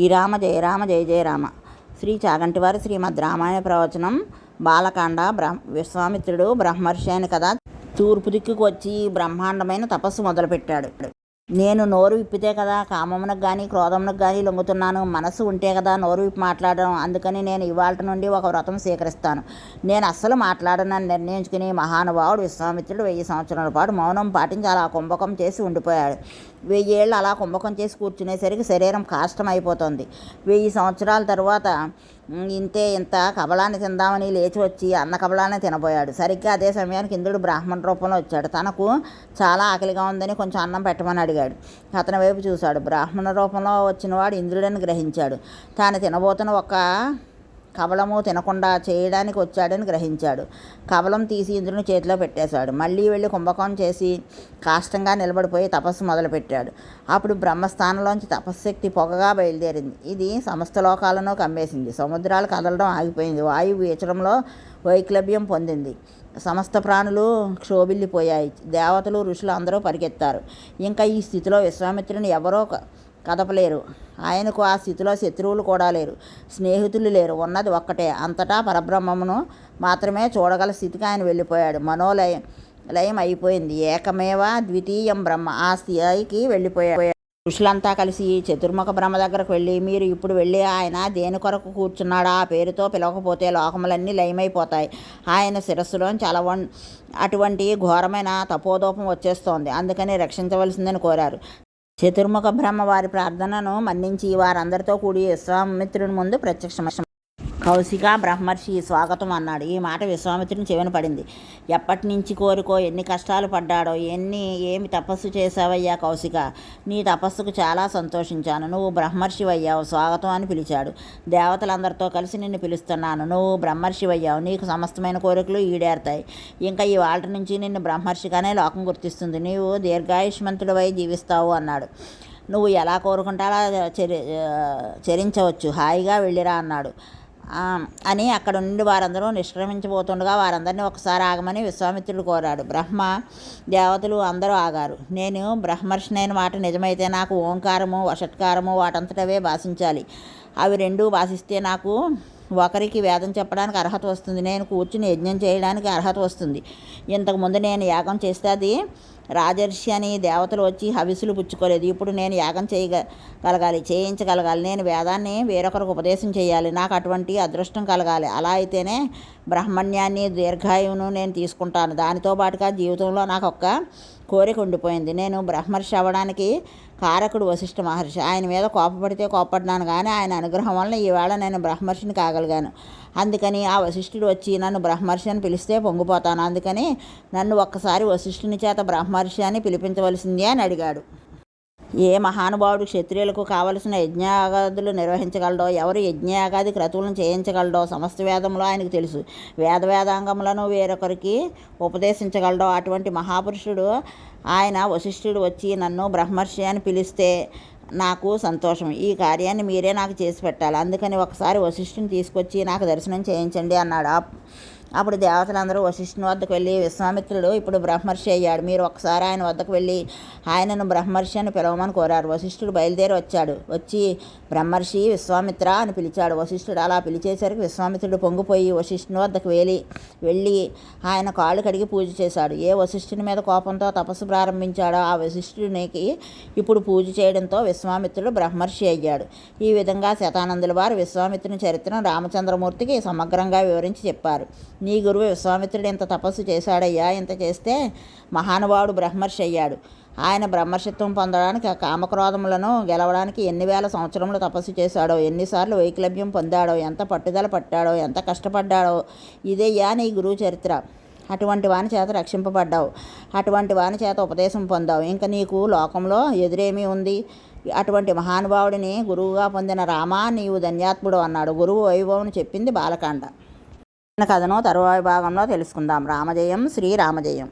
శ్రీరామ జయ రామ జయ జయ రామ. శ్రీ చాగంటివారి శ్రీమద్ రామాయణ ప్రవచనం బాలకాండ బ్రహ్మ విశ్వామిత్రుడు బ్రహ్మర్షి అని కదా తూర్పు దిక్కుకు వచ్చి బ్రహ్మాండమైన తపస్సు మొదలుపెట్టాడు. నేను నోరు విప్పితే కదా కామమునకు కానీ క్రోధమునకు కానీ లొంగుతున్నాను. మనసు ఉంటే కదా నోరు విప్పి మాట్లాడడం. అందుకని నేను ఇవాళ నుండి ఒక వ్రతం స్వీకరిస్తాను. నేను అస్సలు మాట్లాడనని నిర్ణయించుకుని మహానుభావుడు విశ్వామిత్రుడు వెయ్యి సంవత్సరాల పాటు మౌనం పాటించి అలా కుంభకం చేసి ఉండిపోయాడు. వెయ్యేళ్ళు అలా కుంభకం చేసి కూర్చునేసరికి శరీరం కాష్టం అయిపోతుంది వెయ్యి సంవత్సరాల తర్వాత ఇంతే ఇంత కబలాన్ని తిందామని లేచి వచ్చి అన్న కబలాన్ని తినబోయాడు. సరిగ్గా అదే సమయానికి ఇంద్రుడు బ్రాహ్మణ రూపంలో వచ్చాడు. తనకు చాలా ఆకలిగా ఉందని కొంచెం అన్నం పెట్టమని అడిగాడు. అతని వైపు చూశాడు. బ్రాహ్మణ రూపంలో వచ్చినవాడు ఇంద్రుడని గ్రహించాడు. తాను తినబోతున్న ఒక కవలము తినకుండా చేయడానికి వచ్చాడని గ్రహించాడు. కవలం తీసి ఇంద్రుని చేతిలో పెట్టేశాడు. మళ్ళీ వెళ్ళి కుంభకం చేసి కాష్టంగా నిలబడిపోయి తపస్సు మొదలుపెట్టాడు. అప్పుడు బ్రహ్మస్థానంలోంచి తపశ్శక్తి పొగగా బయలుదేరింది. ఇది సమస్త లోకాలను కమ్మేసింది. సముద్రాలు కదలడం ఆగిపోయింది. వాయువు వీచడంలో వైక్లభ్యం పొందింది. సమస్త ప్రాణులు క్షోభిల్లిపోయాయి. దేవతలు ఋషులు అందరూ పరిగెత్తారు. ఇంకా ఈ స్థితిలో విశ్వామిత్రుని ఎవరో కదపలేరు. ఆయనకు ఆ స్థితిలో శత్రువులు కూడా లేరు. స్నేహితులు లేరు. ఉన్నది ఒక్కటే. అంతటా పరబ్రహ్మమును మాత్రమే చూడగల స్థితికి ఆయన వెళ్ళిపోయాడు. మనోలయం లయం అయిపోయింది. ఏకమేవ ద్వితీయం బ్రహ్మ. ఆ స్థితికి వెళ్ళిపోయాడు. ఋషులంతా కలిసి చతుర్ముఖ బ్రహ్మ దగ్గరకు వెళ్ళి మీరు ఇప్పుడు వెళ్ళి ఆయన దేని కొరకు కూర్చున్నాడా? ఆ పేరుతో పిలవకపోతే లోకములన్నీ లయమైపోతాయి. ఆయన శిరస్సులోంచి అలవం అటువంటి ఘోరమైన తపోదోపం వచ్చేస్తోంది. అందుకని రక్షించవలసిందని కోరారు. చతుర్ముఖ బ్రహ్మ వారి ప్రార్థనను మన్నించి వారందరితో కూడి విశ్వామిత్రుని ముందు ప్రత్యక్ష కౌశిక బ్రహ్మర్షి స్వాగతం అన్నాడు. ఈ మాట విశ్వామిత్రుని చెవిన పడింది. ఎప్పటి నుంచి కోరుకో ఎన్ని కష్టాలు పడ్డాడో ఎన్ని ఏమి తపస్సు చేశావయ్యా కౌశిక నీ తపస్సుకు చాలా సంతోషించాను. నువ్వు బ్రహ్మర్షి అయ్యావు స్వాగతం అని పిలిచాడు. దేవతలందరితో కలిసి నిన్ను పిలుస్తున్నాను. నువ్వు బ్రహ్మర్షి అయ్యావు నీకు సమస్తమైన కోరికలు ఈడేరుతాయి. ఇంకా ఈ వాళ్ళ నుంచి నిన్ను బ్రహ్మర్షిగానే లోకం గుర్తిస్తుంది. నీవు దీర్ఘాయుష్మంతుడివై జీవిస్తావు అన్నాడు. నువ్వు ఎలా కోరుకుంటా అలా చరి చరించవచ్చు. హాయిగా వెళ్ళిరా అన్నాడు. అని అక్కడ నుండి వారందరూ నిష్క్రమించబోతుండగా వారందరినీ ఒకసారి ఆగమని విశ్వామిత్రుడు కోరాడు. బ్రహ్మ దేవతలు అందరూ ఆగారు. నేను బ్రహ్మర్షినైన మాట నిజమైతే నాకు ఓంకారము వషట్కారము వాటంతటవే భాషించాలి. అవి రెండూ భాషిస్తే నాకు ఒకరికి వేదం చెప్పడానికి అర్హత వస్తుంది. నేను కూర్చుని యజ్ఞం చేయడానికి అర్హత వస్తుంది. ఇంతకుముందు నేను యాగం చేస్తే అది రాజర్షి అని దేవతలు వచ్చి హవిసులు పుచ్చుకోలేదు. ఇప్పుడు నేను యాగం చేయగలగాలి చేయించగలగాలి. నేను వేదాన్ని వేరొకరికి ఉపదేశం చేయాలి. నాకు అటువంటి అదృష్టం కలగాలి. అలా అయితేనే బ్రహ్మణ్యాన్ని దీర్ఘాయువును నేను తీసుకుంటాను. దానితో పాటుగా జీవితంలో నాకు ఒక్క కోరిక ఉండిపోయింది. నేను బ్రహ్మర్షి అవ్వడానికి కారకుడు వశిష్ఠ మహర్షి. ఆయన మీద కోపపడితే కోపపడ్డాను కానీ ఆయన అనుగ్రహం వలన ఈవేళ నేను బ్రహ్మర్షిని కాగలిగాను. అందుకని ఆ వశిష్ఠుడు వచ్చి నన్ను బ్రహ్మర్షి అని పిలిస్తే పొంగిపోతాను. అందుకని నన్ను ఒక్కసారి వశిష్ఠుని చేత బ్రహ్మ మహర్షి అని పిలిపించవలసింది అని అడిగాడు. ఏ మహానుభావుడు క్షత్రియులకు కావలసిన యజ్ఞయాగాదులు నిర్వహించగలడో ఎవరు యజ్ఞయాగాది క్రతువులను చేయించగలడో సమస్త వేదంలో ఆయనకు తెలుసు. వేద వేదాంగములను వేరొకరికి ఉపదేశించగలడో అటువంటి మహాపురుషుడు ఆయన వశిష్ఠుడు వచ్చి నన్ను బ్రహ్మర్షి అని పిలిస్తే నాకు సంతోషం. ఈ కార్యాన్ని మీరే నాకు చేసి పెట్టాలి. అందుకని ఒకసారి వశిష్ఠుని తీసుకొచ్చి నాకు దర్శనం చేయించండి అన్నాడు. అప్పుడు దేవతలందరూ వశిష్ఠుని వద్దకు వెళ్ళి విశ్వామిత్రుడు ఇప్పుడు బ్రహ్మర్షి అయ్యాడు. మీరు ఒకసారి ఆయన వద్దకు వెళ్ళి ఆయనను బ్రహ్మర్షి అని పిలవమని కోరారు. వశిష్ఠుడు బయలుదేరి వచ్చాడు. వచ్చి బ్రహ్మర్షి విశ్వామిత్ర అని పిలిచాడు. వశిష్ఠుడు అలా పిలిచేసరికి విశ్వామిత్రుడు పొంగిపోయి వశిష్ఠుని వద్దకు వెళ్ళి వెళ్ళి ఆయన కాళ్ళు కడిగి పూజ చేశాడు. ఏ వశిష్ఠుని మీద కోపంతో తపస్సు ప్రారంభించాడో ఆ వశిష్ఠునికి ఇప్పుడు పూజ చేయడంతో విశ్వామిత్రుడు బ్రహ్మర్షి అయ్యాడు. ఈ విధంగా శతానందుల వారు విశ్వామిత్రుని చరిత్రను రామచంద్రమూర్తికి సమగ్రంగా వివరించి చెప్పారు. నీ గురువు విశ్వామిత్రుడు ఇంత తపస్సు చేశాడయ్యా ఇంత చేస్తే మహానుభావుడు బ్రహ్మర్షి అయ్యాడు. ఆయన బ్రహ్మర్షిత్వం పొందడానికి ఆ కామక్రోధములను గెలవడానికి ఎన్ని వేల సంవత్సరములు తపస్సు చేశాడో ఎన్నిసార్లు వైక్లభ్యం పొందాడో ఎంత పట్టుదల పట్టాడో ఎంత కష్టపడ్డాడో ఇదేయ్యా నీ గురువు చరిత్ర. అటువంటి వాని చేత రక్షింపబడ్డావు. అటువంటి వాని చేత ఉపదేశం పొందావు. ఇంకా నీకు లోకంలో ఎదురేమీ ఉంది? అటువంటి మహానుభావుడిని గురువుగా పొందిన రామా నీవు ధన్యాత్ముడు అన్నాడు. గురువు వైభవం చెప్పింది బాలకాండ. కథను తరువాయి భాగంలో తెలుసుకుందాం. రామజయం శ్రీ రామజయం